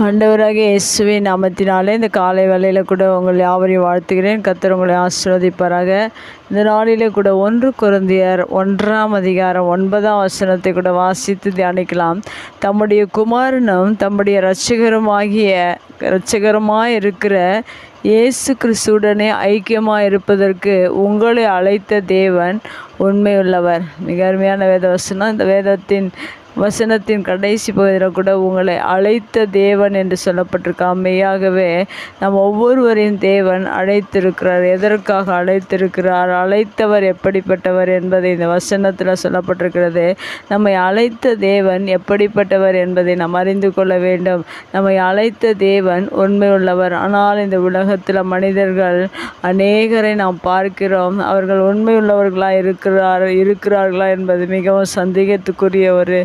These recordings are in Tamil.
ஆண்டவராக இயேசுவின் நாமத்தினாலே இந்த காலை வேலையில் கூட உங்கள் யாவரையும் வாழ்த்துகிறேன். கத்தர் உங்களை ஆசீர்வதிப்பாராக. இந்த நாளிலே கூட ஒன்று குருந்தியர் ஒன்றாம் அதிகாரம் ஒன்பதாம் வசனத்தை கூட வாசித்து தியானிக்கலாம். தம்முடைய குமாரனும் தம்முடைய இரட்சகருமாகிய இரட்சகருமாய் இருக்கிற இயேசு கிறிஸ்துடனே ஐக்கியமாக இருப்பதற்கு உங்களை அழைத்த தேவன் உண்மையுள்ளவர். மிக அருமையான வேத வசனம் இந்த வேதத்தின் வசனத்தின் கடைசி பகுதியில் கூட உங்களை அழைத்த தேவன் என்று சொல்லப்பட்டிருக்காமையாகவே நம் ஒவ்வொருவரின் தேவன் அழைத்திருக்கிறார். எதற்காக அழைத்திருக்கிறார்? அழைத்தவர் எப்படிப்பட்டவர் என்பதை இந்த வசனத்தில் சொல்லப்பட்டிருக்கிறது. நம்மை அழைத்த தேவன் எப்படிப்பட்டவர் என்பதை நாம் அறிந்து கொள்ள வேண்டும். நம்மை அழைத்த தேவன் உண்மையுள்ளவர். ஆனால் இந்த உலகத்தில் மனிதர்கள் அநேகரை நாம் பார்க்கிறோம். அவர்கள் உண்மையுள்ளவர்களாக இருக்கிறார் இருக்கிறார்களா என்பது மிகவும் சந்தேகத்துக்குரிய ஒரு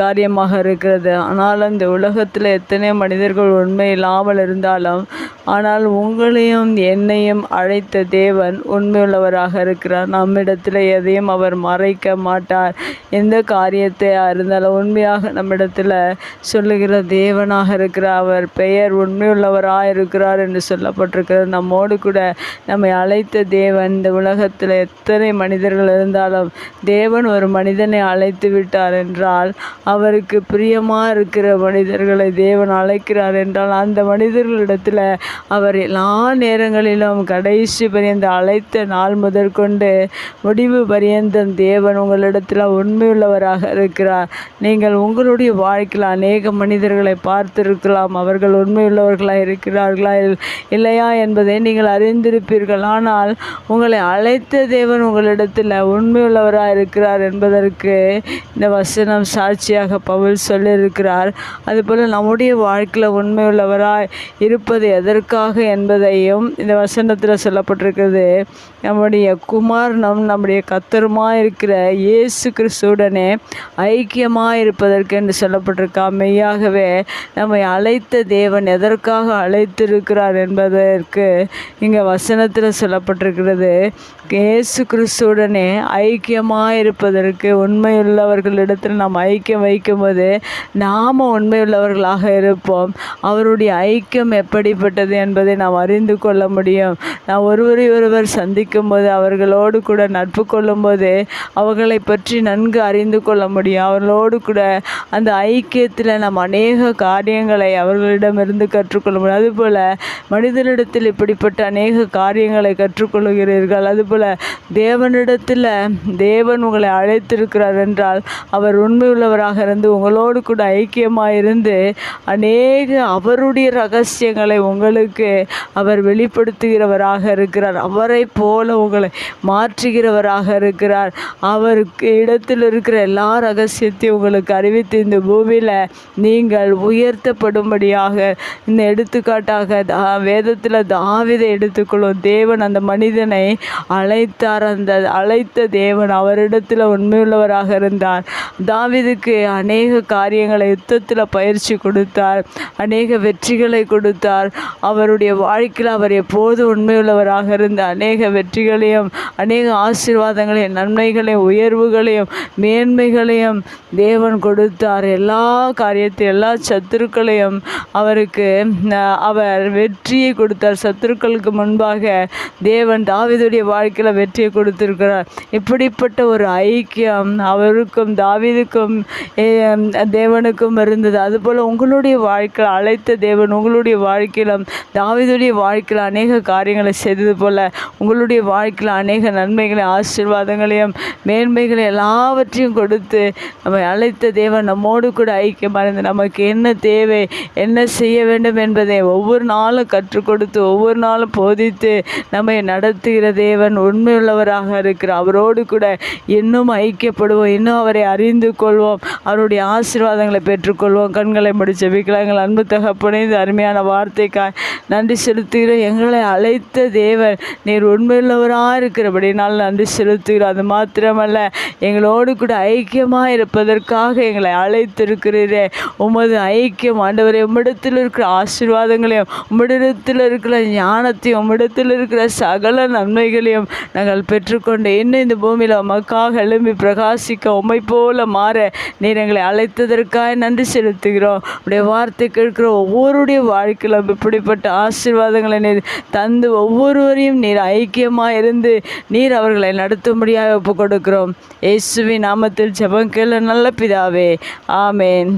காரியமாக இருக்கிறது. ஆனால் இந்த உலகத்தில் எத்தனை மனிதர்கள் உண்மை இல்லாமல் இருந்தாலும் ஆனால் உங்களையும் என்னையும் அழைத்த தேவன் உண்மையுள்ளவராக இருக்கிறார். நம்மிடத்தில் எதையும் அவர் மறைக்க மாட்டார். எந்த காரியத்தை இருந்தாலும் உண்மையாக நம்மிடத்தில் சொல்லுகிற தேவனாக இருக்கிறார் அவர் பெயர் உண்மையுள்ளவராக இருக்கிறார் என்று சொல்லப்பட்டிருக்கிறது. நம்மோடு கூட நம்மை அழைத்த தேவன் இந்த உலகத்தில் எத்தனை மனிதர்கள் இருந்தாலும் தேவன் ஒரு மனிதனை அழைத்து விட்டார் என்றால் அவருக்கு பிரியமாக இருக்கிற மனிதர்களை தேவன் அழைக்கிறார் என்றால் அந்த மனிதர்களிடத்தில் அவர் எல்லா நேரங்களிலும் கடைசி பரியந்த அழைத்த நாள் முதற்கொண்டு முடிவு பரியந்தம் தேவன் உங்களிடத்தில் உண்மையுள்ளவராக இருக்கிறார். நீங்கள் உங்களுடைய வாழ்க்கையில் அநேக மனிதர்களை பார்த்திருக்கலாம். அவர்கள் உண்மையுள்ளவர்களாக இருக்கிறார்களா இல்லையா என்பதை நீங்கள் அறிந்திருப்பீர்கள். ஆனால் உங்களை அழைத்த தேவன் உங்களிடத்தில் உண்மையுள்ளவராக இருக்கிறார் என்பதற்கு இந்த வசனம் சாட்சியாக பவுல் சொல்லியிருக்கிறார். அதுபோல் நம்முடைய வாழ்க்கையில் உண்மையுள்ளவராய் இருப்பது எதற்காக என்பதையும் இந்த வசனத்தில் சொல்லப்பட்டிருக்கிறது. நம்முடைய குமாரனும் நம்முடைய கத்தருமாக இருக்கிற இயேசு கிறிஸ்துடனே ஐக்கியமாக இருப்பதற்கு என்று சொல்லப்பட்டிருக்கா. மெய்யாகவே நம்மை அழைத்த தேவன் எதற்காக அழைத்திருக்கிறார் என்பதற்கு இங்கே வசனத்தில் சொல்லப்பட்டிருக்கிறது. இயேசு கிறிஸ்துடனே ஐக்கியமாக இருப்பதற்கு உண்மையுள்ளவர்களிடத்தில் நாம் ஐக்கியம் வைக்கும்போது நாம் உண்மையுள்ளவர்களாக இருப்போம். அவருடைய ஐக்கியம் எப்படிப்பட்டது என்பதை நாம் அறிந்து கொள்ள முடியும். நாம் ஒருவரை ஒருவர் சந்திக்கும் போது அவர்களோடு கூட நட்பு கொள்ளும்போது அவர்களை பற்றி நன்கு அறிந்து கொள்ள முடியும். அவர்களோடு கூட அந்த ஐக்கியத்தில் நாம் அநேக காரியங்களை அவர்களிடமிருந்து கற்றுக்கொள்ள முடியும். அதுபோல் மனிதனிடத்தில் இப்படிப்பட்ட அநேக காரியங்களை கற்றுக்கொள்கிறீர்கள். அதுபோல் தேவனிடத்தில் தேவன் உங்களை அழைத்திருக்கிறார் என்றால் அவர் உண்மையுள்ள உண்மையுள்ளவராக இருந்து உங்களோடு கூட ஐக்கியமாக இருந்து அநேக அவருடைய ரகசியங்களை உங்களுக்கு அவர் வெளிப்படுத்துகிறவராக இருக்கிறார். அவரை போல உங்களை மாற்றுகிறவராக இருக்கிறார். அவருக்கு இடத்தில் இருக்கிற எல்லா ரகசியத்தையும் உங்களுக்கு அறிவித்து இந்த பூமியில் நீங்கள் உயர்த்தப்படும்படியாக இந்த எடுத்துக்காட்டாக தா வேதத்தில் தாவிதை எடுத்துக்கொள்ளும் தேவன் அந்த மனிதனை அழைத்தார். அந்த அழைத்த தேவன் அவரிடத்தில் உண்மையுள்ளவராக இருந்தார். தாவித தாவீதுக்கு அநேக காரியங்களை யுத்தத்தில் பயிற்சி கொடுத்தார். அநேக வெற்றிகளை கொடுத்தார். அவருடைய வாழ்க்கையில் அவர் எப்போது உண்மையுள்ளவராக இருந்த அநேக வெற்றிகளையும் அநேக ஆசீர்வாதங்களையும் நன்மைகளையும் உயர்வுகளையும் மேன்மைகளையும் தேவன் கொடுத்தார். எல்லா காரியத்தையும் எல்லா சத்துருக்களையும் அவருக்கு அவர் வெற்றியை கொடுத்தார். சத்துருக்களுக்கு முன்பாக தேவன் தாவிதுடைய வாழ்க்கையில் வெற்றியை கொடுத்திருக்கிறார். இப்படிப்பட்ட ஒரு ஐக்கியம் அவருக்கும் தாவிதுக்கும் தேவனுக்கும் இருந்தது. அதுபோல் உங்களுடைய வாழ்க்கையில் அழைத்த தேவன் உங்களுடைய வாழ்க்கையில் தாவிதுடைய வாழ்க்கையில் அநேக காரியங்களை செய்தது போல் உங்களுடைய வாழ்க்கையில் அநேக நன்மைகளை ஆசீர்வாதங்களையும் மேன்மைகளை எல்லாவற்றையும் கொடுத்து நம்மை அழைத்த தேவன் நம்மோடு கூட ஐக்கியமடைந்து நமக்கு என்ன தேவை என்ன செய்ய வேண்டும் என்பதை ஒவ்வொரு நாளும் கற்றுக் கொடுத்து ஒவ்வொரு நாளும் போதித்து நம்மை நடத்துகிற தேவன் உண்மையுள்ளவராக இருக்கிறார். அவரோடு கூட இன்னும் ஐக்கியப்படுவோம் இன்னும் அவரை அறிந்து கொள்வோம். போவோம் அவருடைய ஆசீர்வாதங்களை பெற்றுக்கொள்வோம். கண்களை முடிச்ச ஜெபிக்கலாம் எங்கள் அன்பு தகப்பனே இந்த அருமையான வார்த்தைக்காய் நன்றி செலுத்துகிறோம் எங்களை அழைத்த தேவன். நீர் உண்மையுள்ளவராக இருக்கிறபடினால் நன்றி செலுத்துகிறோம். அது மாத்திரமல்ல எங்களோடு கூட ஐக்கியமாக இருப்பதற்காக எங்களை அழைத்திருக்கிறீரே. உமது ஐக்கியம் ஆண்டவரை உம்மிடத்தில் இருக்கிற ஆசீர்வாதங்களையும் உம்மிடத்தில் இருக்கிற ஞானத்தையும் உம்மிடத்தில் இருக்கிற சகல நன்மைகளையும் நாங்கள் பெற்றுக்கொண்டு இன்னும் இந்த பூமியில் உமக்காக எழும்பி பிரகாசிக்க உமை போல மாற நீர் எங்களை அழைத்ததற்காக நன்றி செலுத்துகிறோம். உடைய வார்த்தை கேட்கிற ஒவ்வொருடைய வாழ்க்கையிலும் இப்படிப்பட்ட ஆசீர்வாதங்களை நீர் தந்து ஒவ்வொருவரையும் நீர் ஐக்கியமாக இருந்து நீர் அவர்களை நடத்தும்படியாக ஒப்புக் கொடுக்கிறோம். இயேசுவின் நாமத்தில் ஜபம் கேள நல்ல பிதாவே. ஆமேன்.